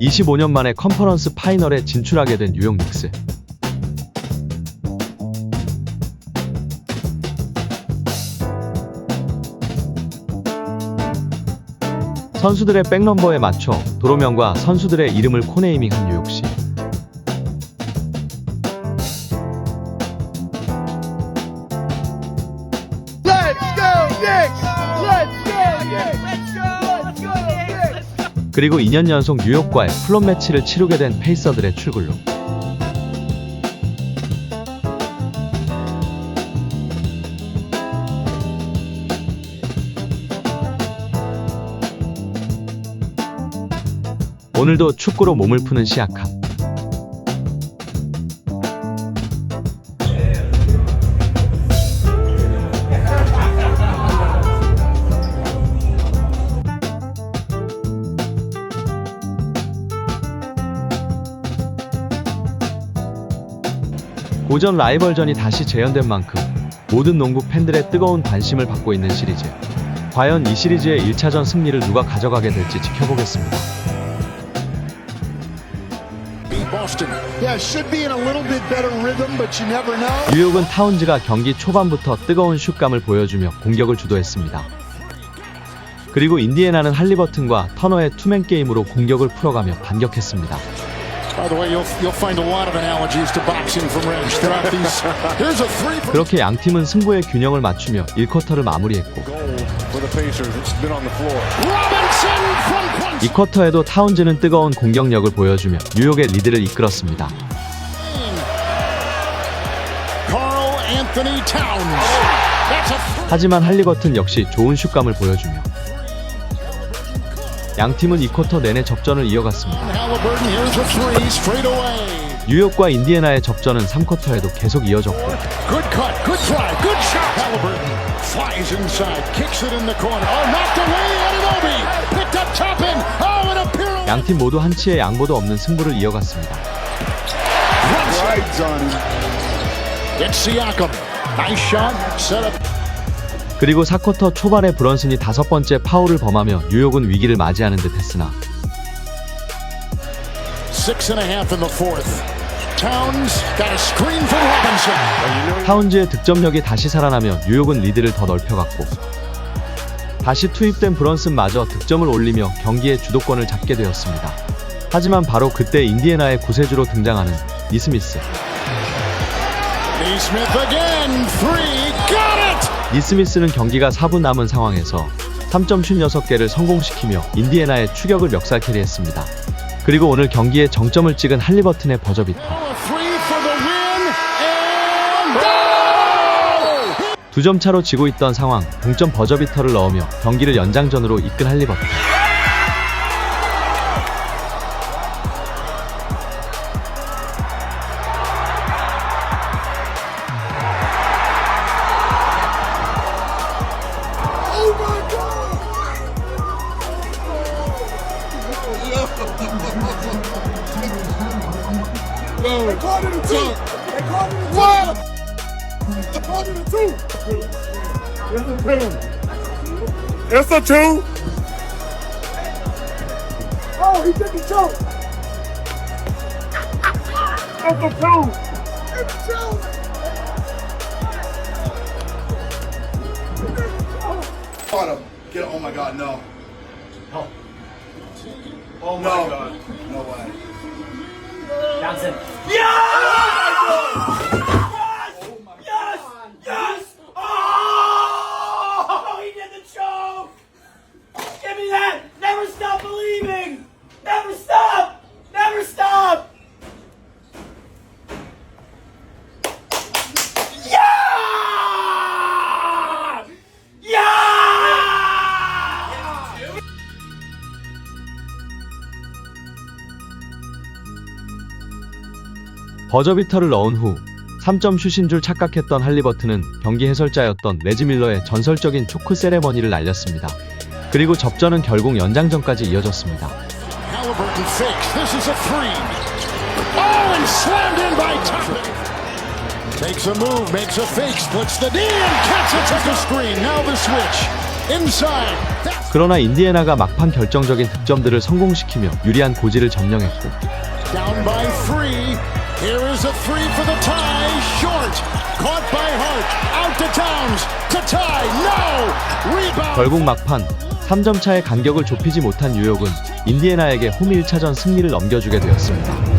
25년 만에 컨퍼런스 파이널에 진출하게 된 뉴욕 닉스. 선수들의 백넘버에 맞춰 도로명과 선수들의 이름을 코네이밍한 뉴욕시. Let's go Knicks! 그리고 2년 연속 뉴욕과의 플롯 매치를 치르게 된 페이서들의 출근로. 오늘도 축구로 몸을 푸는 시아카. 오전 라이벌전이 다시 재현된 만큼 모든 농구 팬들의 뜨거운 관심을 받고 있는 시리즈. 과연 이 시리즈의 1차전 승리를 누가 가져가게 될지 지켜보겠습니다. 뉴욕은 타운즈가 경기 초반부터 뜨거운 슛감을 보여주며 공격을 주도했습니다. 그리고 인디애나는 할리버튼과 터너의 투맨 게임으로 공격을 풀어가며 반격했습니다. 그렇게 양 팀은 승부의 균형을 맞추며 1쿼터를 마무리했고 goal for the Pacers. It's been on the floor. Robinson from Quincy. 2쿼터에도 타운즈는 뜨거운 공격력을 보여주며 뉴욕의 리드를 이끌었습니다. 하지만 할리버튼 역시 좋은 슛감을 보여주며 양 팀은 2쿼터 내내 접전을 이어갔습니다. 뉴욕과 인디애나의 접전은 3쿼터에도 계속 이어졌고 Good cut. Good try. Good shot. Halliburton flies inside, kicks it in the corner. Oh, knocked away. Ananobi picked up top end. Oh, and a pirouette. 양팀 모두 한치의 양보도 없는 승부를 이어갔습니다. Rides on him. It's Siakam. Nice shot. Set up. 그리고 4쿼터 초반에 브런슨이 다섯 번째 파울을 범하며 뉴욕은 위기를 맞이하는 듯 했으나 from Robinson. 타운즈의 득점력이 다시 살아나며 뉴욕은 리드를 더 넓혀갔고 다시 투입된 브런슨마저 득점을 올리며 경기의 주도권을 잡게 되었습니다. 하지만 바로 그때 인디애나의 구세주로 등장하는 니스미스. 니스미스는 경기가 4분 남은 상황에서 3점 슛 6개를 성공시키며 인디애나의 추격을 멱살 캐리했습니다. 그리고 오늘 경기에 정점을 찍은 할리버튼의 버저비터. A three for the win. And goal. 두점 차로 지고 있던 상황, 동점 버저비터를 넣으며 경기를 연장전으로 이끈 할리버튼. They called it a two. They called it a two. What? They called it a two. It's a two. Oh, he took a choke. It's a two. It's a choke. Caught him. Get him. Oh my God, no. Oh. oh my No. god. No way. 杨森呀 버저비터를 넣은 후 3점 슛인 줄 착각했던 할리버튼은 경기 해설자였던 레지 밀러의 전설적인 초크 세레머니를 날렸습니다. 그리고 접전은 결국 연장전까지 이어졌습니다. Oh, 그러나 인디애나가 막판 결정적인 득점들을 성공시키며 유리한 고지를 점령했고. Here is a three for the tie. Short. Caught by Hart. Out to Towns. To tie. No. Rebound. 결국 막판 3점 차의 간격을 좁히지 못한 뉴욕은 인디애나에게 홈 1차전 승리를 넘겨주게 되었습니다.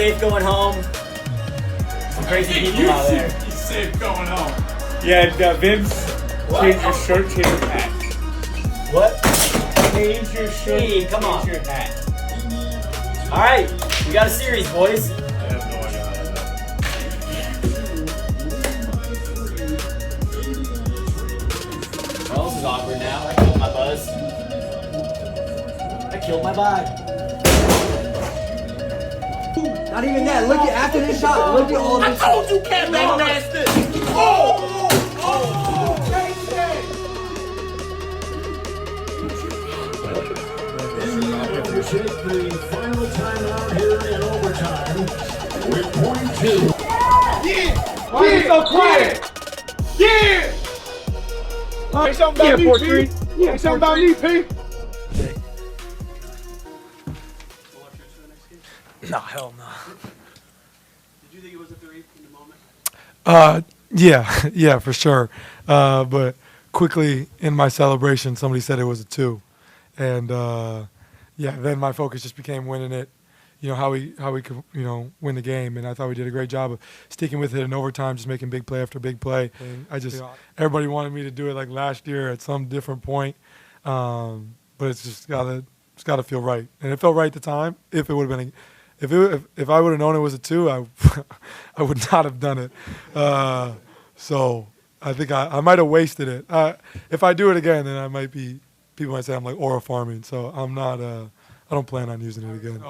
Safe going home. Some crazy people out there. He's safe going home. Yeah, uh, Vince, change your shirt, change your hat. What? Change your shirt, Hey, come on. change your hat. All right, we got a series, boys. I have no idea how that happened. Well, this is awkward now. I killed my buzz. I killed my vibe. Not even that. Look at after this shot. Look at all this. I told you can't make nasty. Oh! Oh! oh. Take the final timeout here in overtime with point two. Yeah! Why are you so quiet? Yeah! Say something about me, P. Say something about me, P. No, hell no. Did you think it was a three in the moment? Uh, yeah, yeah, for sure. Uh, but quickly in my celebration, somebody said it was a two, and uh, yeah, then my focus just became winning it. You know how we how we could you know win the game, and I thought we did a great job of sticking with it in overtime, just making big play after big play. And I just everybody wanted me to do it like last year at some different point, um, but it's just gotta it's gotta feel right, and it felt right at the time. If it would have been, a, if it if, if I would have known it was a two, I I would not have done it. Uh, so I think I, I might have wasted it. Uh, if I do it again, then I might be people might say I'm like aura farming. So I'm not. Uh, I don't plan on using it again.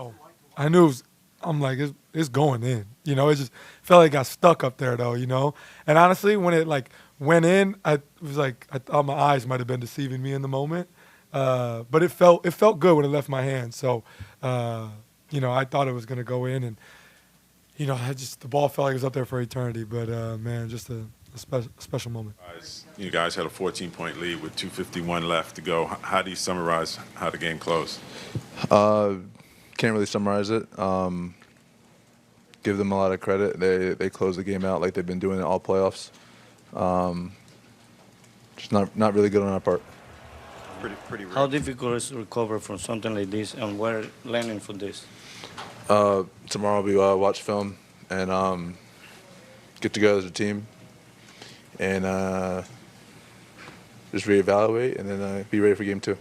I knew it was, I'm like it's, it's going in. You know, it just felt like it got stuck up there though. You know, and honestly, when it like went in, I was like I thought my eyes might have been deceiving me in the moment. Uh, but it felt it felt good when it left my hand. So, uh, you know, I thought it was gonna go in, and you know, I just the ball felt like it was up there for eternity. But uh, man, just a, a special special moment. You guys had a 14 point lead with 251 left to go. How do you summarize how the game closed? Uh, can't really summarize it. Um, give them a lot of credit. They they closed the game out like they've been doing it all playoffs. Um, just not not really good on our part. Pretty, pretty How difficult is to recover from something like this, and we're learning from this? Uh, tomorrow we uh, watch film and um, get together as a team and uh, just reevaluate and then uh, be ready for game two.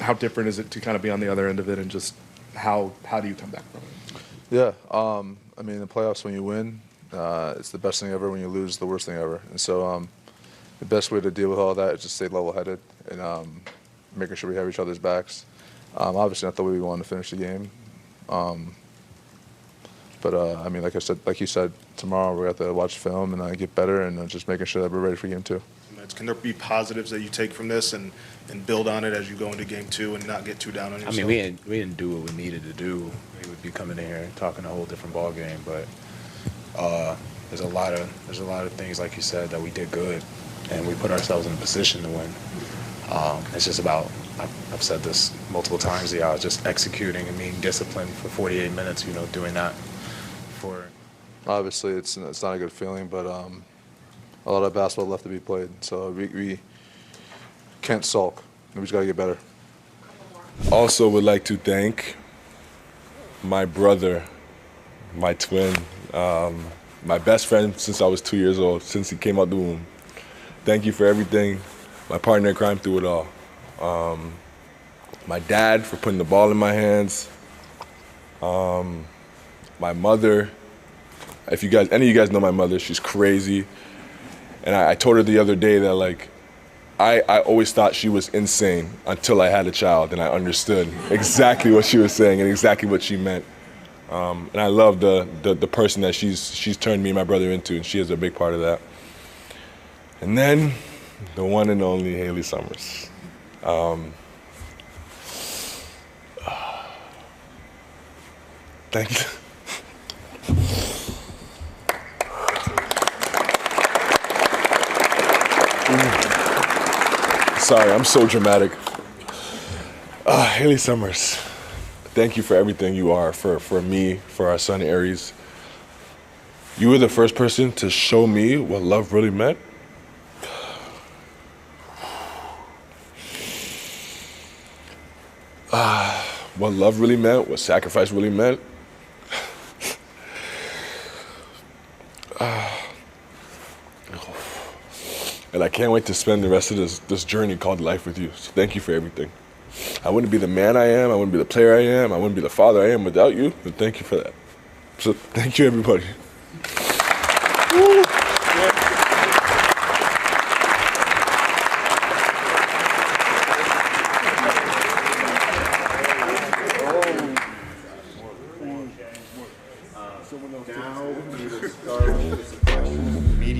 how different is it to kind of be on the other end of it and just how how do you come back from it? Yeah, um, I mean, the playoffs when you win, uh, it's the best thing ever. When you lose, the worst thing ever. And so, um, the best way to deal with all that is just stay level-headed and um, making sure we have each other's backs. Um, obviously, not the way we wanted to finish the game, um, but uh, I mean, like I said, like you said, tomorrow we're going to have to watch film and uh, get better, and uh, just making sure that we're ready for game two. Can there be positives that you take from this and, and build on it as you go into game two and not get too down on yourself? I mean, we didn't we didn't do what we needed to do. We would be coming in here talking a whole different ball game. But uh, there's a lot of there's a lot of things like you said that we did good, and we put ourselves in a position to win. Um, it's just about I've, I've said this multiple times. Yeah, just executing and being disciplined for 48 minutes. You know, doing that for Obviously, it's it's not a good feeling, but um, a lot of basketball left to be played. So we, we can't sulk. We just got to get better. Also, would like to thank my brother, my twin, um, my best friend since I was two years old, since he came out the womb. Thank you for everything. My partner in crime through it all. Um, my dad for putting the ball in my hands, um, my mother. If you guys, any of you guys know my mother, she's crazy. And I, I told her the other day that like, I, I always thought she was insane until I had a child and I understood exactly what she was saying and exactly what she meant. Um, and I love the, the the person that she's she's turned me and my brother into, and she is a big part of that. And then, the one and only Haley Summers. Um, thank you. Sorry, I'm so dramatic. Uh, Haley Summers, thank you for everything you are for, for me, for our son Aries. You were the first person to show me what love really meant. What love really meant, what sacrifice really meant. And I can't wait to spend the rest of this, this journey called life with you. So thank you for everything. I wouldn't be the man I am, I wouldn't be the player I am, I wouldn't be the father I am without you. But thank you for that. So thank you, everybody.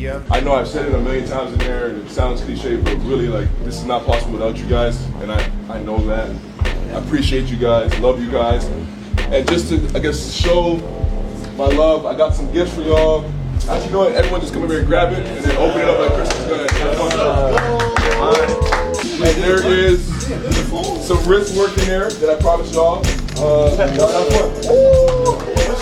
Media. I know I've said it a million times in there, and it sounds cliche, but really, like, this is not possible without you guys, and I, I know that. I appreciate you guys, love you guys, and just to, I guess, show my love, I got some gifts for y'all. Actually, you know what? Everyone just come over here and grab it, and then open it up like Christmas. Go ahead. Have fun. And there is some wrist work in there that I promised y'all. Uh, y'all have fun.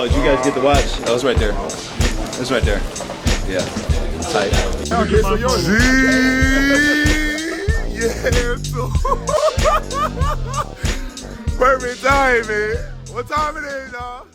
Oh, did you guys get the watch? Oh, it's right there. It's right there. Yeah. Tight. Yeah, so perfect time, man. What time it is, y'all?